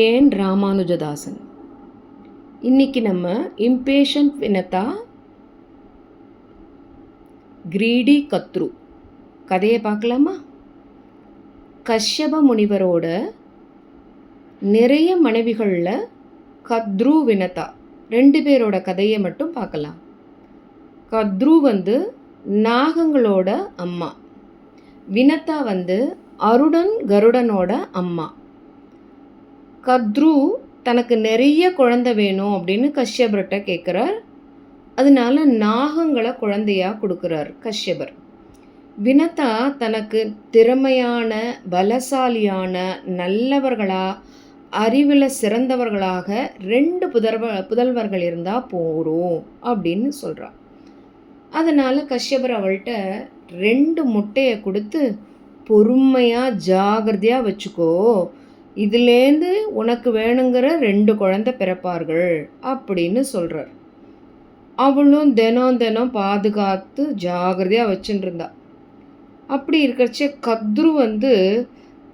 ஏன் ராமானுஜதாசன்? இன்னைக்கு நம்ம இம்பேஷண்ட் வினதா? கிரீடி கத்ரு. கதையை பார்க்கலாமா? கஷ்யப முனிவரோட நிறைய மனைவிகளில் கத்ரு வினதா. ரெண்டு பேரோட கதையை மட்டும் பார்க்கலாம். கத்ரு வந்து நாகங்களோட அம்மா. வினதா வந்து அருடன் கருடனோட அம்மா. கத்ரு தனக்கு நிறைய குழந்தை வேணும் அப்படின்னு கஷ்யபர்கிட்ட கேட்குறார் அதனால நாகங்களை குழந்தையாக கொடுக்குறார் கஷ்யபர். வினதா தனக்கு திறமையான பலசாலியான நல்லவர்களா அறிவில் சிறந்தவர்களாக ரெண்டு புதல்வ புதல்வர்கள் இருந்தால் போகிறோம் அப்படின்னு சொல்கிறார் அதனால் கஷ்யபர் அவள்கிட்ட ரெண்டு முட்டையை கொடுத்து பொறுமையாக ஜாகிரதையாக வச்சுக்கோ. இதுலேருந்து உனக்கு வேணுங்கிற ரெண்டு குழந்தை பிறப்பார்கள் அப்படின்னு சொல்கிறார் அவளும் தினம் தினம் பாதுகாத்து ஜாகிரதையாக வச்சுட்டு இருந்தா அப்படி இருக்கிறச்சே கத்ரு வந்து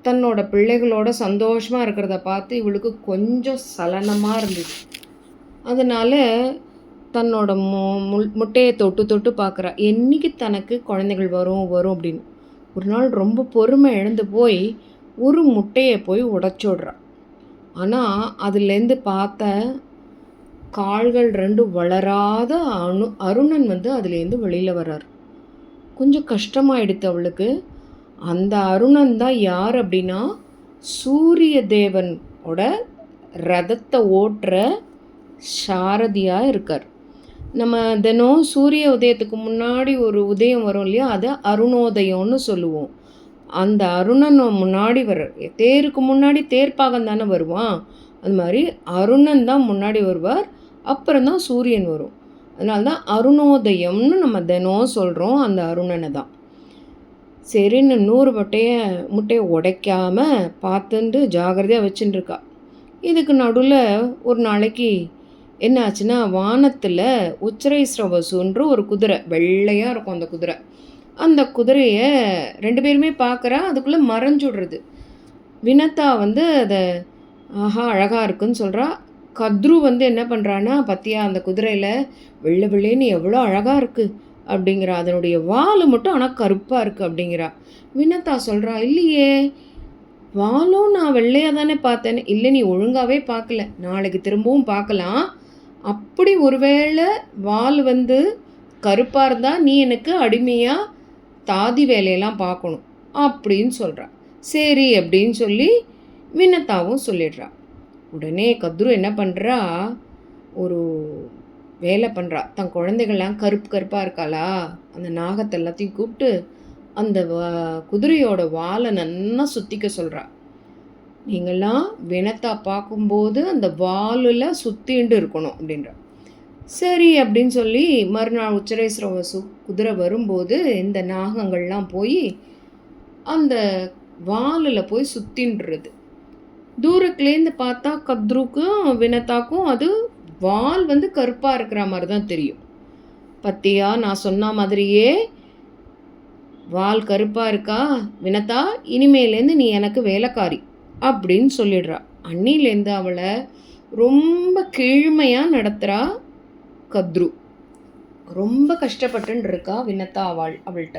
தன்னோட பிள்ளைகளோட சந்தோஷமாக இருக்கிறத பார்த்து இவளுக்கு கொஞ்சம் சலனமாக இருந்தது. அதனால் தன்னோட மு முட்டையை தொட்டு தொட்டு பார்க்குறா. என்றைக்கு தனக்கு குழந்தைகள் வரும் வரும் அப்படின்னு. ஒரு நாள் ரொம்ப பொறுமை இழந்து போய் ஒரு முட்டையை போய் உடச்சோடுறான் ஆனால் அதுலேருந்து பார்த்த கால்கள் ரெண்டு வளராத அணு அருணன் வந்து அதுலேருந்து வெளியில் வர்றார். கொஞ்சம் கஷ்டமாயிடுது அவளுக்கு. அந்த அருணன் தான் யார் அப்படின்னா சூரிய தேவனோட ரதத்தை ஓட்டுற சாரதியாக இருக்கார். நம்ம தினம் சூரிய உதயத்துக்கு முன்னாடி ஒரு உதயம் வரும் இல்லையா? அதை அருணோதயம்னு சொல்லுவோம். அந்த அருணன் முன்னாடி வர தேருக்கு முன்னாடி தேர்ப்பாகம் தானே வருவான். அது மாதிரி அருணன் தான் முன்னாடி வருவார் அப்புறம் தான் சூரியன் வரும். அதனால தான் அருணோதயம்னு நம்ம தினம் சொல்கிறோம் அந்த அருணனை தான். சரின்னு நூறு முட்டையை முட்டையை உடைக்காம பார்த்துட்டு ஜாகிரதையாக வச்சுட்டுருக்கா. இதுக்கு நடுவில் ஒரு நாளைக்கு என்ன ஆச்சுன்னா வானத்தில் உச்சரை ஸ்ரவசுன்ற ஒரு குதிரை வெள்ளையாக இருக்கும் அந்த குதிரை. அந்த குதிரையை ரெண்டு பேருமே பார்க்குறா அதுக்குள்ளே மறைஞ்சுடுறது வினத்தா வந்து அதை ஆஹா அழகாக இருக்குன்னு சொல்கிறா கத்ரு வந்து என்ன பண்ணுறான்னா பத்தியா அந்த குதிரையில் வெள்ளை வெள்ளேன்னு எவ்வளோ அழகாக இருக்குது அப்படிங்கிறா. அதனுடைய வால் மட்டும் ஆனால் கருப்பாக இருக்குது அப்படிங்கிறா. வினத்தா சொல்கிறா இல்லையே வாலும் நான் வெள்ளையாக தானே பார்த்தேன் இல்லை நீ ஒழுங்காகவே பார்க்கல. நாளைக்கு திரும்பவும் பார்க்கலாம். அப்படி ஒருவேளை வால் வந்து கருப்பாக இருந்தால் நீ எனக்கு அடிமையாக தாதி வேலையெல்லாம் பார்க்கணும் அப்படின்னு சொல்கிறா சரி அப்படின்னு சொல்லி வினத்தாவும் சொல்லிடுறா. உடனே கத்ரு என்ன பண்ணுறா ஒரு வேலை பண்ணுறா தன் குழந்தைகள்லாம் கருப்பு கருப்பாக இருக்காளா? அந்த நாகத்தை எல்லாத்தையும் கூப்பிட்டு அந்த குதிரையோட வாலை நல்லா சுற்றிக்க சொல்கிறா நீங்கள்லாம் வினத்தா பார்க்கும்போது அந்த வாலில் சுற்றிண்டு இருக்கணும் அப்படின்ற. சரி அப்படின்னு சொல்லி மறுநாள் உச்சரேஸ்வர சு குதிரை வரும்போது இந்த நாகங்கள்லாம் போய் அந்த வாலில் போய் சுத்தின்றது. தூரத்துலேருந்து பார்த்தா கத்ருக்கும் வினத்தாக்கும் அது வால் வந்து கருப்பாக இருக்கிற மாதிரி தான் தெரியும். பத்தியா நான் சொன்ன மாதிரியே வால் கருப்பாக இருக்கா? வினத்தா இனிமேலேருந்து நீ எனக்கு வேலைக்காரி அப்படின்னு சொல்லிடுறா. அன்னிலேருந்து அவளை ரொம்ப கீழ்மையாக நடத்துகிறா கத்ரு. ரொம்ப கஷ்டப்பட்டுன்னு இருக்கா வினத்தா அவள் அவள்கிட்ட.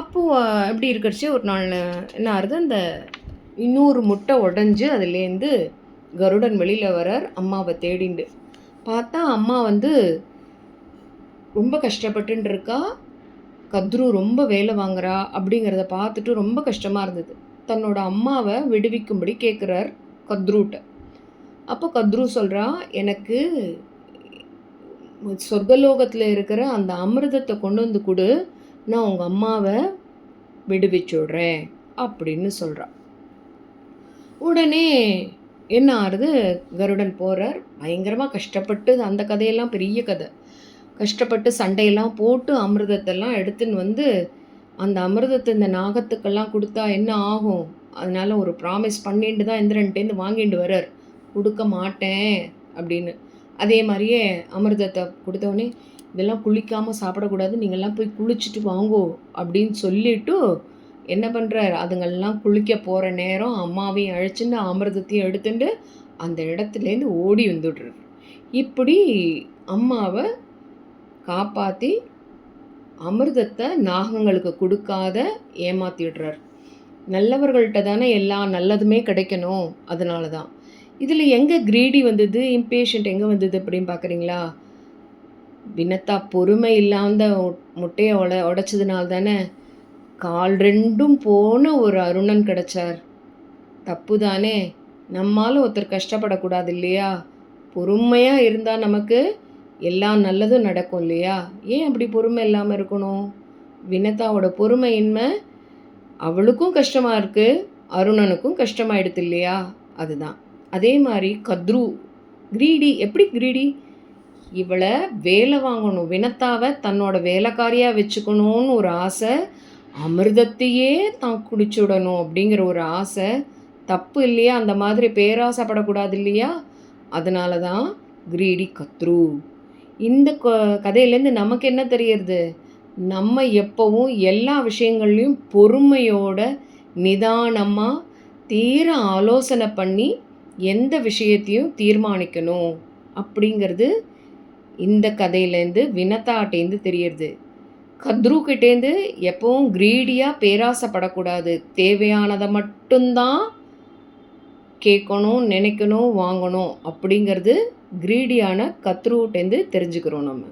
அப்போது எப்படி இருக்கிறச்சு ஒரு நாள் என்ன ஆகுது அந்த இன்னொரு முட்டை உடஞ்சி அதுலேருந்து கருடன் வெளியில் வரார் அம்மாவை தேடிண்டு. பார்த்தா அம்மா வந்து ரொம்ப கஷ்டப்பட்டுன்னு இருக்கா கத்ரு ரொம்ப வேலை வாங்குறா அப்படிங்கிறத பார்த்துட்டு ரொம்ப கஷ்டமாக இருந்தது. தன்னோட அம்மாவை விடுவிக்கும்படி கேட்குறார் கத்ருட்ட. அப்போ கத்ரு சொல்கிறா எனக்கு சொர்க்கலோகத்தில் இருக்கிற அந்த அமிர்தத்தை கொண்டு வந்து கொடு. நான் உங்கள் அம்மாவை விடுவிச்சுடுறேன் அப்படின்னு சொல்கிறா உடனே என்ன ஆறுது? கருடன் போகிறார் பயங்கரமாக கஷ்டப்பட்டு அந்த கதையெல்லாம் பெரிய கதை. கஷ்டப்பட்டு சண்டையெல்லாம் போட்டு அமிர்தத்தெல்லாம் எடுத்துன்னு வந்து அந்த அமிர்தத்தை இந்த நாகத்துக்கெல்லாம் கொடுத்தா என்ன ஆகும்? அதனால் ஒரு ப்ராமிஸ் பண்ணிட்டு தான் இந்திரன்ட்டேருந்து வாங்கிட்டு வர்றார். கொடுக்க மாட்டேன் அப்படின்னு. அதே மாதிரியே அமிர்தத்தை கொடுத்தோடனே இதெல்லாம் குளிக்காமல் சாப்பிடக்கூடாது. நீங்கள்லாம் போய் குளிச்சுட்டு வாங்கோ அப்படின்னு சொல்லிட்டு என்ன பண்ணுறார் அதுங்கெல்லாம் குளிக்க போகிற நேரம் அம்மாவையும் அழைச்சிட்டு அமிர்தத்தையும் எடுத்துட்டு அந்த இடத்துலேருந்து ஓடி வந்துடுறார். இப்படி அம்மாவை காப்பாற்றி அமிர்தத்தை நாகங்களுக்கு கொடுக்காத ஏமாற்றிடுறார் நல்லவர்கள்ட்ட தானே எல்லா நல்லதுமே கிடைக்கணும். அதனால தான். இதில் எங்கே கிரீடி வந்தது? இம்பேஷண்ட் எங்கே வந்தது அப்படின்னு பார்க்குறீங்களா வினத்தா பொறுமை இல்லாத முட்டையை உட உடைச்சதுனால தானே கால் ரெண்டும் போன ஒரு அருணன் கிடைச்சார். தப்பு தானே நம்மால் ஒருத்தர் கஷ்டப்படக்கூடாது இல்லையா? பொறுமையாக இருந்தால் நமக்கு எல்லா நல்லதும் நடக்கும் இல்லையா? ஏன் அப்படி பொறுமை இல்லாமல் இருக்கணும்? வினதாவோட பொறுமையின்மை அவளுக்கும் கஷ்டமாக இருக்குது அருணனுக்கும் கஷ்டமாயிடுது இல்லையா? அதுதான். அதே மாதிரி கத்ரு. கிரீடி. எப்படி கிரீடி? இவளை வேலை வாங்கணும். வினத்தாவை தன்னோட வேலைக்காரியாக வச்சுக்கணும்னு ஒரு ஆசை. அமிர்தத்தையே தான் குடிச்சுடணும் அப்படிங்கிற ஒரு ஆசை. தப்பு இல்லையா? அந்த மாதிரி பேராசைப்படக்கூடாது இல்லையா? அதனால தான் கிரீடி கத்ரு. இந்த க- கதையிலேருந்து நமக்கு என்ன தெரியறது? நம்ம எப்போவும் எல்லா விஷயங்கள்லையும் பொறுமையோட நிதானமாக தீர ஆலோசனை பண்ணி எந்த விஷயத்தையும் தீர்மானிக்கணும் அப்படிங்கிறது இந்த கதையிலேருந்து வினத்தாட்டேந்து தெரியறது. கத்ருக்கிட்டேருந்து எப்பவும் கிரீடியாக பேராசைப்படக்கூடாது. தேவையானதை மட்டும்தான் கேட்கணும் நினைக்கணும் வாங்கணும் அப்படிங்கிறது கிரீடியான கத்ருகிட்டேருந்து தெரிஞ்சுக்கிறோம் நம்ம.